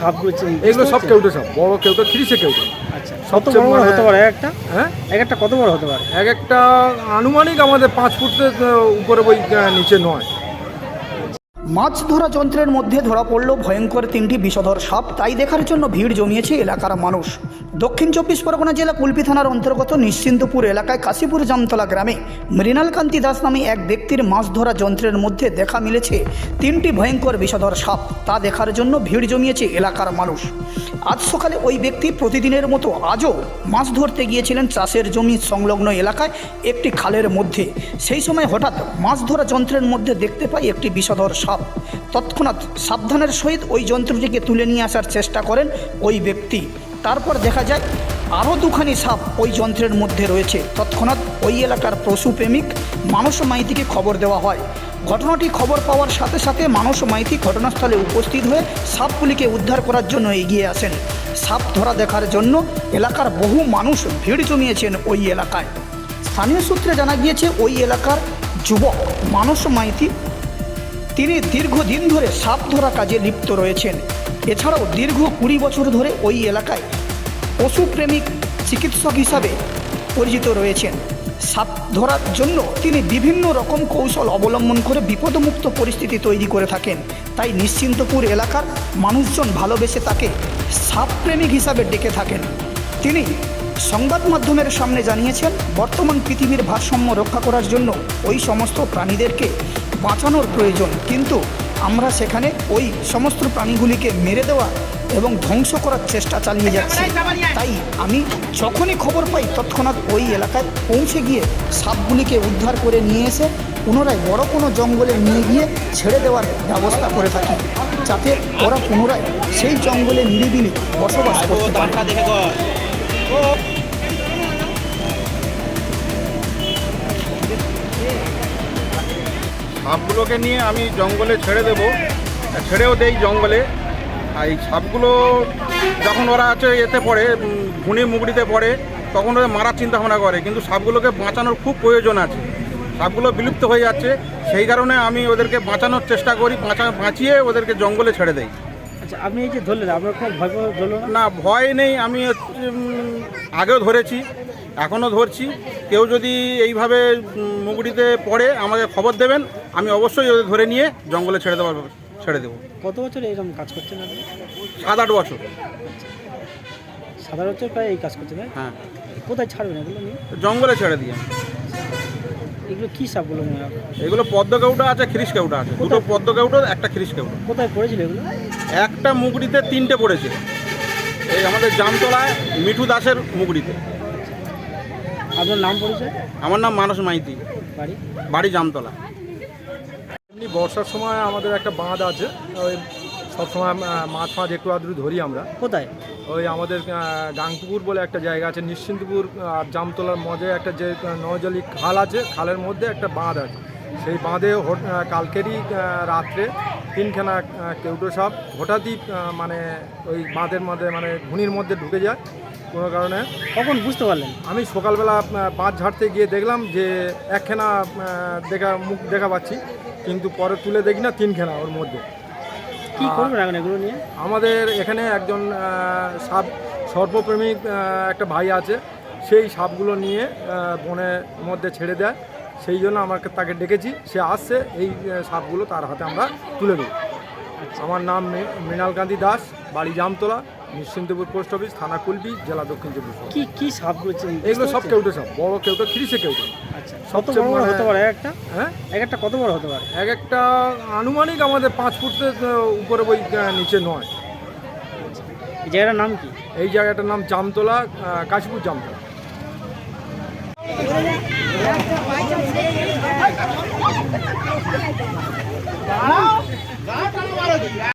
সাপগুলো এগুলো সব? কেউটো সব বড় কেউটো খিরিসে কেউটো। আচ্ছা কত বড় মানে- হতে পারে এক একটা? হ্যাঁ? এক একটা কত বড় হতে পারে? এক একটা আনুমানিক আমাদের পাঁচ ফুটের উপরে বই নিচে নয়। মাছ ধরা যন্ত্রের মধ্যে ধরা পড়ল ভয়ঙ্কর তিনটি বিষধর সাপ। তাই দেখার জন্য ভিড় জমিয়েছে এলাকার মানুষ। দক্ষিণ চব্বিশ পরগনা জেলা কুলপি থানার অন্তর্গত নিশ্চিন্তপুর এলাকায় কাশীপুর জামতলা গ্রামে মৃণালকান্তি দাস নামে এক ব্যক্তির মাছ ধরা যন্ত্রের মধ্যে দেখা মিলেছে তিনটি ভয়ঙ্কর বিষধর সাপ। তা দেখার জন্য ভিড় জমিয়েছে এলাকার মানুষ। আজ সকালে ওই ব্যক্তি প্রতিদিনের মতো আজও মাছ ধরতে গিয়েছিলেন চাষের জমি সংলগ্ন এলাকায় একটি খালের মধ্যে। সেই সময় হঠাৎ মাছ ধরা যন্ত্রের মধ্যে দেখতে পাই একটি বিষধর সাপ। তৎক্ষণাৎ সাবধানের সহিত ওই যন্ত্রটিকে তুলে নিয়ে আসার চেষ্টা করেন ওই ব্যক্তি। তারপর দেখা যায়, আরও দুখানি সাপ ওই যন্ত্রের মধ্যে রয়েছে। তৎক্ষণাৎ ওই এলাকার পশুপ্রেমিক মানস মাইতিকে খবর দেওয়া হয়। ঘটনাটি খবর পাওয়ার সাথে সাথে মানস মাইতি ঘটনাস্থলে উপস্থিত হয়ে সাপগুলিকে উদ্ধার করার জন্য এগিয়ে আসেন। সাপ ধরা দেখার জন্য এলাকার বহু মানুষ ভিড় জমিয়েছেন ওই এলাকায়। স্থানীয় সূত্রে জানা গিয়েছে, ওই এলাকার যুবক মানস মাইতি তিনি দীর্ঘদিন ধরে সাপ ধরা কাজে লিপ্ত রয়েছেন। এছাড়াও দীর্ঘ কুড়ি বছর ধরে ওই এলাকায় পশুপ্রেমিক চিকিৎসক হিসাবে পরিচিত রয়েছেন। সাপ ধরার জন্য তিনি বিভিন্ন রকম কৌশল অবলম্বন করে বিপদমুক্ত পরিস্থিতি তৈরি করে থাকেন। তাই নিশ্চিন্তপুর এলাকার মানুষজন ভালোবেসে তাকে সাপপ্রেমিক হিসাবে ডেকে থাকেন। তিনি সংবাদ মাধ্যমের সামনে জানিয়েছেন, বর্তমান পৃথিবীর ভারসাম্য রক্ষা করার জন্য ওই সমস্ত প্রাণীদেরকে বাঁচানোর প্রয়োজন। কিন্তু আমরা সেখানে ওই সমস্ত প্রাণীগুলিকে মেরে দেওয়া এবং ধ্বংস করার চেষ্টা চালিয়ে যাচ্ছি। তাই আমি যখনই খবর পাই, তৎক্ষণাৎ ওই এলাকায় পৌঁছে গিয়ে সাপগুলিকে উদ্ধার করে নিয়ে এসে পুনরায় বড় কোনো জঙ্গলে নিয়ে গিয়ে ছেড়ে দেওয়ার ব্যবস্থা করে থাকি, যাতে ওরা পুনরায় সেই জঙ্গলে নিরিবিলি বসবাস করতে পারে। সাপগুলোকে নিয়ে আমি জঙ্গলে ছেড়ে দেব। ছেড়েও দেই জঙ্গলে। আর এই সাপগুলো যখন ওরা আছে এতে পড়ে ঘুনি মুগড়িতে পড়ে তখন ওদের মারার চিন্তা ভাবনা করে। কিন্তু সাপগুলোকে বাঁচানোর খুব প্রয়োজন আছে। সাপগুলো বিলুপ্ত হয়ে যাচ্ছে। সেই কারণে আমি ওদেরকে বাঁচানোর চেষ্টা করি বাঁচা বাঁচিয়ে ওদেরকে জঙ্গলে ছেড়ে দেই। আচ্ছা আপনি এই যে ধরলেন আপনার খুব ভয় পাওয়া ধরলো না? ভয় নেই। আমি আগেও ধরেছি এখনও ধরছি। কেউ যদি এইভাবে উম, মুগুরিতে পড়ে আমাকে খবর দেবেন আমি অবশ্যই ওদের ধরে নিয়ে জঙ্গলে ছেড়ে দেওয়ার ছেড়ে দেবো। কত বছর এরকম কাজ করছেন আপনি? সাত আট বছর। সাধারণ বছর প্রায় এই কাজ করছেন? হ্যাঁ। কোথায় ছাড়বেন এগুলো নিয়ে? জঙ্গলে ছেড়ে দিয়ে। এগুলো কী সাপগুলো মনে হয়? এগুলো পদ্ম কেউটা আছে খিরিশ কেউটা আছে। দুটো পদ্ম কেউটো একটা খিরিশ কেউটো। কোথায় পড়েছিল এগুলো? একটা মুগড়িতে তিনটে পড়েছে। এই আমাদের জামতলায় মিঠু দাসের মুগড়িতে আপনার নাম পরিচয়? আমার নাম মানস মাইতি। বাড়ি? বাড়ি জামতলা। এমনি বর্ষার সময় আমাদের একটা বাঁধ আছে ওই সবসময় মাছ ফাছ একটু আধটু ধরি আমরা। কোথায়? ওই আমাদের গাংপুকুর বলে একটা জায়গা আছে নিশ্চিন্তপুর আর জামতলার মধ্যে একটা যে নজলি খাল আছে খালের মধ্যে একটা বাঁধ আছে। সেই বাঁধে কালকেরই রাত্রে তিনখানা কেউটো সাপ হঠাৎই মানে ওই বাঁধের মধ্যে মানে ঘুনির মধ্যে ঢুকে যায়। কোনো কারণে। কখন? বুঝতে পারলেন। আমি সকালবেলা পাঁচ ঝাড়তে গিয়ে দেখলাম যে একখানা দেখা মুখ দেখা পাচ্ছি। কিন্তু পরে তুলে দেখি না তিনখানা ওর মধ্যে। কি করবেন এখন এগুলো নিয়ে? আমাদের এখানে একজন সাপ সর্বপ্রেমিক একটা ভাই আছে। সেই সাপগুলো নিয়ে বনের মধ্যে ছেড়ে দেয়। সেই জন্য আমাকে তাকে ডেকেছি। সে আসছে এই সাপগুলো তার হাতে আমরা তুলে দেবো। আমার নাম মৃণালকান্তি দাস বাড়ি জামতলা। নিশ্চিন্তপুর পোস্ট অফিস থানা কুলবি জেলা দক্ষিণ চব্বিশ। কি কি সাপগুলো চিন- এগুলো সব? কেউটো সাপ বড় কেউটো ত্রিশে কেউটো। আচ্ছা কত বড় মানে- হতে পারে? এক একটা? হ্যাঁ? এক একটা কত বড় হতে পারে? এক একটা আনুমানিক আমাদের পাঁচ ফুটের উপরে বই নিচে নয়। এই জায়গাটার নাম কি? এই জায়গাটার নাম জামতলা কাশীপুর জামতলা!